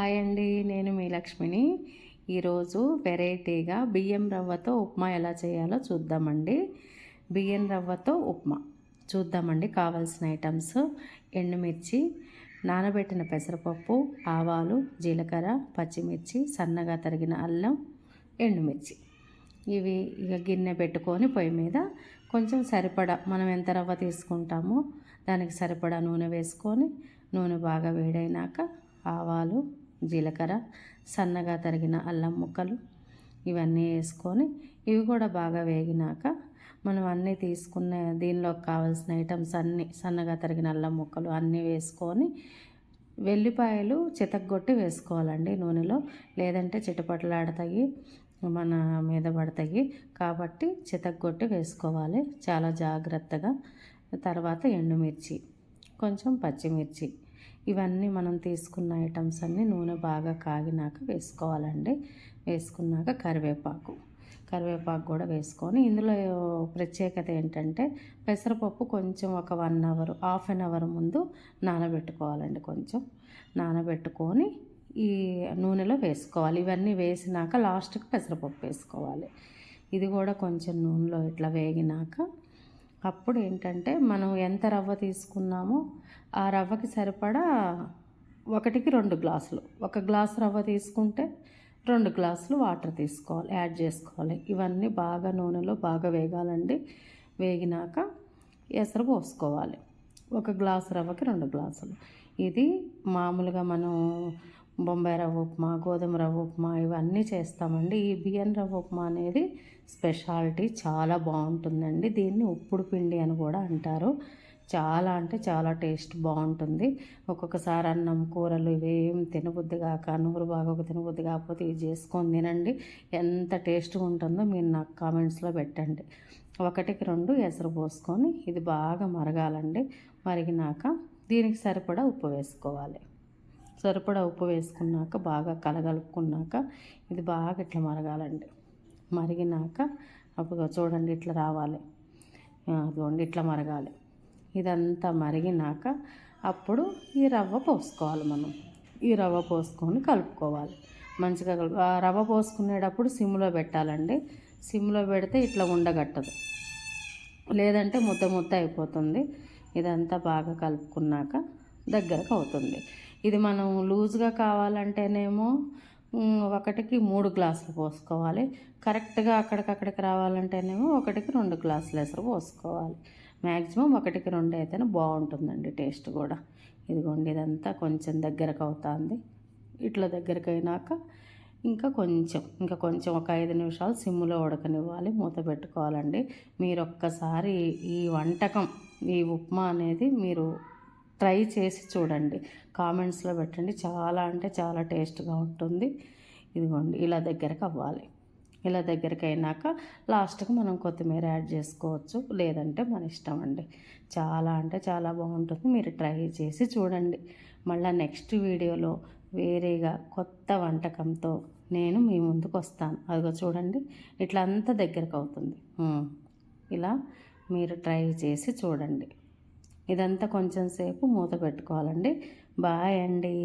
Hi అండి నేను మీ లక్ష్మిని. ఈరోజు వెరైటీగా బియ్యం రవ్వతో ఉప్మా ఎలా చేయాలో చూద్దామండి. బియ్యం రవ్వతో ఉప్మా. చూద్దామండి కావాల్సిన ఐటమ్స్. ఎండుమిర్చి నానబెట్టిన పెసరపప్పు ఆవాలు జీలకర్ర పచ్చిమిర్చి సన్నగా తరిగిన అల్లం ఎండుమిర్చి. ఇవి ఇక గిన్నె పెట్టుకొని పొయ్యి మీద కొంచెం సరిపడా మనం ఎంత రవ్వ తీసుకుంటామో దానికి సరిపడా నూనె వేసుకొని నూనె బాగా వేడైనాక ఆవాలు జీలకర్ర సన్నగా తరిగిన అల్లం ముక్కలు ఇవన్నీ వేసుకొని ఇవి కూడా బాగా వేగినాక మనం అన్నీ తీసుకున్న దీనిలోకి కావాల్సిన ఐటమ్స్ అన్నీ సన్నగా తరిగిన అల్లం ముక్కలు అన్నీ వేసుకొని వెల్లిపాయలు చితగ్గొట్టి వేసుకోవాలండి నూనెలో. లేదంటే చిటపటలాడతాయి మన మీద పడతాయి కాబట్టి చితగ్గొట్టి వేసుకోవాలి. చాలా జాగ్రత్తగా. తర్వాత ఎండుమిర్చి కొంచెం పచ్చిమిర్చి ఇవన్నీ మనం తీసుకున్న ఐటమ్స్ అన్నీ నూనె బాగా కాగినాక వేసుకోవాలండి. వేసుకున్నాక కరివేపాకు. కరివేపాకు కూడా వేసుకొని ఇందులో ప్రత్యేకత ఏంటంటే పెసరపప్పు కొంచెం ఒక one hour half an hour ముందు నానబెట్టుకోవాలండి కొంచెం. నానబెట్టుకొని ఈ నూనెలో వేసుకోవాలి. ఇవన్నీ వేసినాక లాస్ట్కి పెసరపప్పు వేసుకోవాలి. ఇది కూడా కొంచెం నూనెలో ఇట్లా వేగినాక అప్పుడు ఏంటంటే మనం ఎంత రవ్వ తీసుకున్నామో ఆ రవ్వకి సరిపడా ఒకటికి రెండు గ్లాసులు. ఒక గ్లాసు రవ్వ తీసుకుంటే రెండు గ్లాసులు వాటర్ తీసుకోవాలి యాడ్ చేసుకోవాలి. ఇవన్నీ బాగా నూనెలో బాగా వేగాలండి. వేగినాక ఎసరు పోసుకోవాలి. ఒక గ్లాసు రవ్వకి రెండు గ్లాసులు. ఇది మామూలుగా మనం బొంబాయి రవ్వ ఉప్మా గోధుమ రవ్వ ఉప్మా ఇవన్నీ చేస్తామండి. ఈ బియ్యం రవ్వ ఉప్మా అనేది స్పెషాలిటీ చాలా బాగుంటుందండి. దీన్ని ఉప్పుడు పిండి అని కూడా అంటారు. చాలా అంటే చాలా టేస్ట్ బాగుంటుంది. ఒక్కొక్కసారి అన్నం కూరలు ఇవేం తినబుద్ధి కాక నూరు బాగా ఒక తినబుద్ధి కాకపోతే ఇది చేసుకొని తినండి. ఎంత టేస్ట్గా ఉంటుందో మీరు నాకు కామెంట్స్లో పెట్టండి. ఒకటికి రెండు ఎసరు పోసుకొని ఇది బాగా మరగాలండి. మరిగినాక దీనికి సరిపడా ఉప్పు వేసుకోవాలి. సరిపడా ఉప్పు వేసుకున్నాక బాగా కలగలుపుకున్నాక ఇది బాగా ఇట్లా మరగాలండి. మరిగినాక అప్పుడు చూడండి ఇట్లా రావాలి. చూడండి ఇట్లా మరగాలి. ఇదంతా మరిగినాక అప్పుడు ఈ రవ్వ పోసుకోవాలి మనం. ఈ రవ్వ పోసుకొని కలుపుకోవాలి. మంచిగా కలుపు ఆ రవ్వ పోసుకునేటప్పుడు సిమ్లో పెట్టాలండి. సిమ్లో పెడితే ఇట్లా ఉండగట్టదు లేదంటే ముద్ద ముద్ద అయిపోతుంది. ఇదంతా బాగా కలుపుకున్నాక దగ్గరకు అవుతుంది. ఇది మనం లూజ్గా కావాలంటేనేమో ఒకటికి మూడు గ్లాసులు పోసుకోవాలి. కరెక్ట్గా అక్కడికక్కడికి రావాలంటేనేమో ఒకటికి రెండు గ్లాసులు ఎసరు పోసుకోవాలి. మ్యాక్సిమం ఒకటికి రెండు అయితేనే బాగుంటుందండి టేస్ట్ కూడా. ఇదిగోండి ఇదంతా కొంచెం దగ్గరకు అవుతుంది. ఇట్లా దగ్గరకు అయినాక ఇంకా కొంచెం ఇంకా కొంచెం ఒక ఐదు నిమిషాలు సిమ్లో ఉడకనివ్వాలి మూత పెట్టుకోవాలండి. మీరు ఒక్కసారి ఈ వంటకం ఈ ఉప్మా అనేది మీరు ట్రై చేసి చూడండి. కామెంట్స్లో పెట్టండి. చాలా అంటే చాలా టేస్ట్గా ఉంటుంది. ఇదిగోండి ఇలా దగ్గరకు అవ్వాలి. ఇలా దగ్గరికి అయినాక లాస్ట్కి మనం కొత్తిమీర యాడ్ చేసుకోవచ్చు. లేదంటే మన ఇష్టం అండి. చాలా అంటే చాలా బాగుంటుంది. మీరు ట్రై చేసి చూడండి. మళ్ళీ నెక్స్ట్ వీడియోలో వేరేగా కొత్త వంటకంతో నేను మీ ముందుకు వస్తాను. అదిగో చూడండి ఇట్లా అంతా దగ్గరకు అవుతుంది. ఇలా మీరు ట్రై చేసి చూడండి. ఇదంతా కొంచెం సేపు మూత పెట్టుకోవాలండి. బాయ్ అండి.